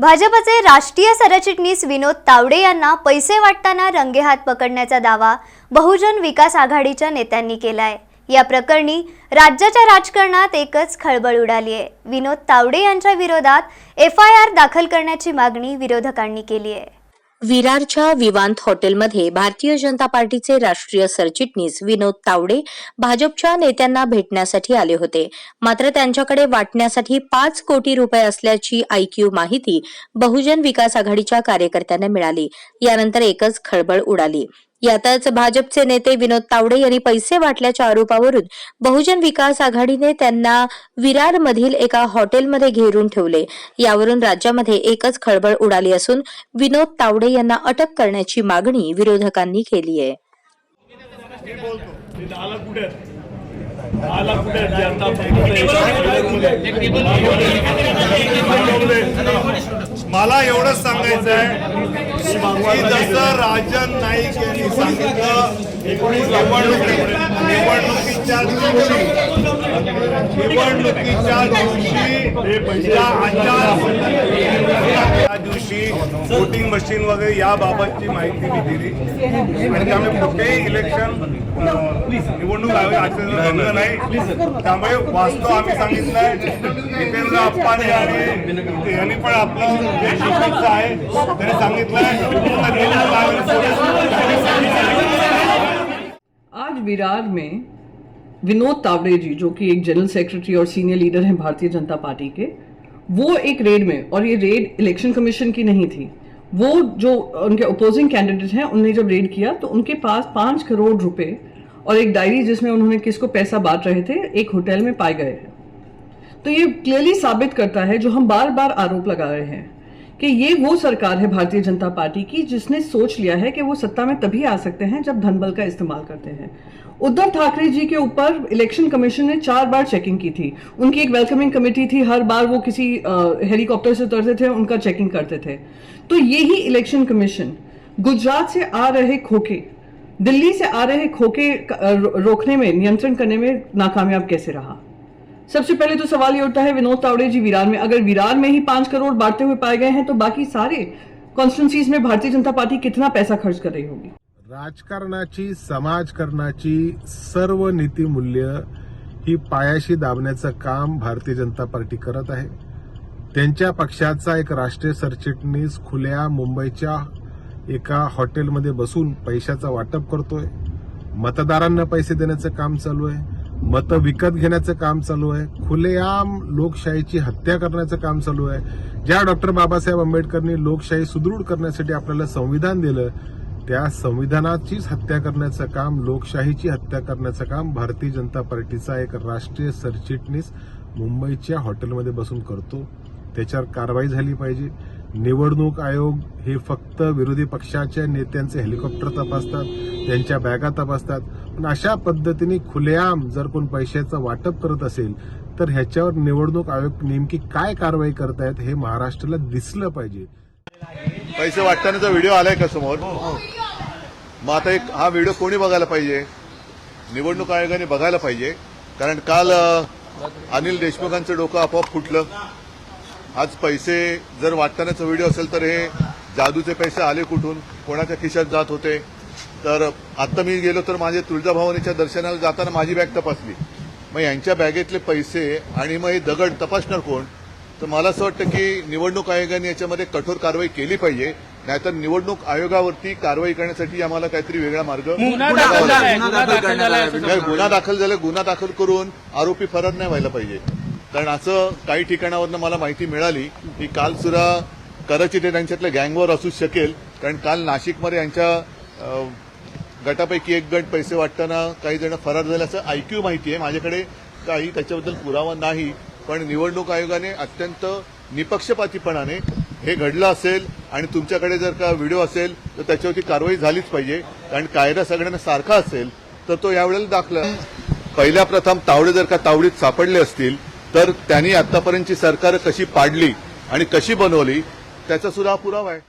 भाजपचे राष्ट्रीय सरचिटणीस विनोद तावडे यांना पैसे वाटताना रंगेहात पकडण्याचा दावा बहुजन विकास आघाडीच्या नेत्यांनी केलाय. या प्रकरणी राज्याच्या राजकारणात एकच खळबळ उडाली आहे. विनोद तावडे यांच्या विरोधात एफ आय आर दाखल करण्याची मागणी विरोधकांनी केली आहे. विरारच्या विवांत हॉटेलमध्ये भारतीय जनता पार्टीचे राष्ट्रीय सरचिटणीस विनोद तावडे भाजपच्या नेत्यांना भेटण्यासाठी आले होते. मात्र त्यांच्याकडे वाटण्यासाठी पाच कोटी रुपये असल्याची आयक्यू माहिती बहुजन विकास आघाडीच्या कार्यकर्त्यांना मिळाली. यानंतर एकच खळबळ उडाली. यातच भाजपचे नेते विनोद तावडे यांनी पैसे वाटल्याच्या आरोपावरून बहुजन विकास आघाडीने त्यांना विरारमधील एका हॉटेलमध्ये घेरून ठेवले. यावरून राज्यामध्ये एकच खळबळ उडाली असून विनोद तावडे यांना अटक करण्याची मागणी विरोधकांनी केली आहे. मला एवढंच सांगायचं आहे जसं राजन नाईक यांनी सांगितलं निवडणुकी- निवडणुकीच्या दिवशी निवडणुकीच्या दिवशी त्या दिवशी वोटिंग मशीन वगैरे याबाबतची माहिती मी दिली. आणि त्यामुळे कुठेही इलेक्शन निवडणूक आयोग आचरण नाही. त्यामुळे वास्तव आम्ही सांगितलंय जितेंद्र आप्पाने आणि यांनी पण आपलं जे आहे. त्यांनी सांगितलंय आज विरार में विनोद तावड़े जी, जो कि एक जनरल सेक्रेटरी और सीनियर लीडर हैं भारतीय जनता पार्टी के, वो एक रेड में, और ये रेड इलेक्शन कमीशन की नहीं थी। वो जो उनके अपोजिंग कैंडिडेट हैं, उनने जब रेड किया तो उनके पास पाँच करोड़ रुपए और एक डायरी जिसमें उन्होंने किसको पैसा बांट रहे थे, एक होटल में पाए गए हैं। तो ये क्लियरली साबित करता है, जो हम बार बार आरोप लगा रहे हैं। कि ये वो सरकार है भारतीय जनता पार्टी की जिसने सोच लिया है कि वो सत्ता में तभी आ सकते हैं जब धन बल का इस्तेमाल करते हैं। उद्धव ठाकरे जी के ऊपर इलेक्शन कमीशन ने चार बार चेकिंग की थी। उनकी एक वेलकमिंग कमेटी थी, हर बार वो किसी हेलीकॉप्टर से उतरते थे, उनका चेकिंग करते थे। तो यही इलेक्शन कमीशन, गुजरात से आ रहे खोखे, दिल्ली से आ रहे खोखे रोकने में, नियंत्रण करने में नाकामयाब कैसे रहा? सबसे पहले तो सवाल ये उठता है विनोद तावड़े जी वीरान में अगर विरार में ही पांच करोड़ बांटते हुए पाए गए हैं तो बाकी सारे कॉन्स्टिट्युंसीज में भारतीय जनता पार्टी कितना पैसा खर्च कर रही होगी? राजकारणाची समाजकारणाची सर्व नीतिमूल्य ही पायाशी दाबण्याचं काम भारतीय जनता पार्टी करत आहे. त्यांच्या पक्षाचा एक राष्ट्रीय सरचिटणीस खुल्या मुंबईच्या एका हॉटेलमध्ये बसून पैशाचं वाटप करतोय. मतदारांना पैसे देण्याचं काम चालू आहे. मतं विकत घेण्याचं काम चालू आहे. खुलेआम लोकशाहीची हत्या करण्याचं काम चालू आहे. ज्या डॉक्टर बाबासाहेब आंबेडकरनी लोकशाही सुदृढ करण्यासाठी आपल्याला संविधान दिलं त्या संविधानाचीच हत्या करण्याचं काम लोकशाहीची हत्या करण्याचं काम भारतीय जनता पार्टीचा एक राष्ट्रीय सरचिटणीस मुंबईच्या हॉटेलमध्ये बसून करतो. त्याच्यावर कारवाई झाली पाहिजे. निवडणूक आयोग हे फक्त विरोधी पक्षाच्या नेत्यांचे हेलिकॉप्टर तपासतात त्यांच्या बॅगा तपासतात. अशा पद्धतीने खुलेआम जर कोण पैशाचं वाटप करत असेल तर ह्याच्यावर निवडणूक आयोग नेमकी काय कारवाई करतायत हे महाराष्ट्राला दिसलं पाहिजे. पैसे वाटतानाचा व्हिडिओ आलाय का समोर? मग आता एक हा व्हिडिओ कोणी बघायला पाहिजे? निवडणूक आयोगाने बघायला पाहिजे. कारण काल अनिल देशमुखांचं डोकं आपोआप फुटलं. आज पैसे जर वाटतानाचा व्हिडिओ असेल तर हे जादूचे पैसे आले कुठून? कोणाच्या खिशात जात होते? तर आता मी गेलो तर माझे तुळजाभवानीच्या दर्शनाला जाताना माझी बॅग तपासली. मग यांच्या बॅगेतले पैसे आणि मग हे दगड तपासणार कोण? तर मला असं वाटतं की निवडणूक आयोगाने याच्यामध्ये कठोर कारवाई केली पाहिजे नाहीतर निवडणूक आयोगावरती कारवाई करण्यासाठी आम्हाला काहीतरी वेगळा मार्ग गुन्हा दाखल झाला गुन्हा दाखल करून आरोपी फरार नाही व्हायला पाहिजे. कारण असं काही ठिकाणावरनं मला माहिती मिळाली की काल सुद्धा कदाचित हे त्यांच्यातल्या गँगवर असू शकेल. कारण काल नाशिकमध्ये यांच्या गटापैकी एक गट पैसे वाटताना काही जण फरार झाल्याचं आयक्यू माहिती आहे माझ्याकडे काही त्याच्याबद्दल पुरावा नाही पण निवडणूक आयोगाने अत्यंत निपक्षपातीपणाने हे घडलं असेल आणि तुमच्याकडे जर का व्हिडिओ असेल तर त्याच्यावरती कारवाई झालीच पाहिजे. कारण कायदा सगळ्यांना सारखा असेल तर तो यावेळेला दाखला. पहिल्या प्रथम तावडे जर का तावडीत सापडले असतील तर त्यांनी आतापर्यंतची सरकार कशी पाडली आणि कशी बनवली त्याचा सुद्धा हा पुरावा आहे.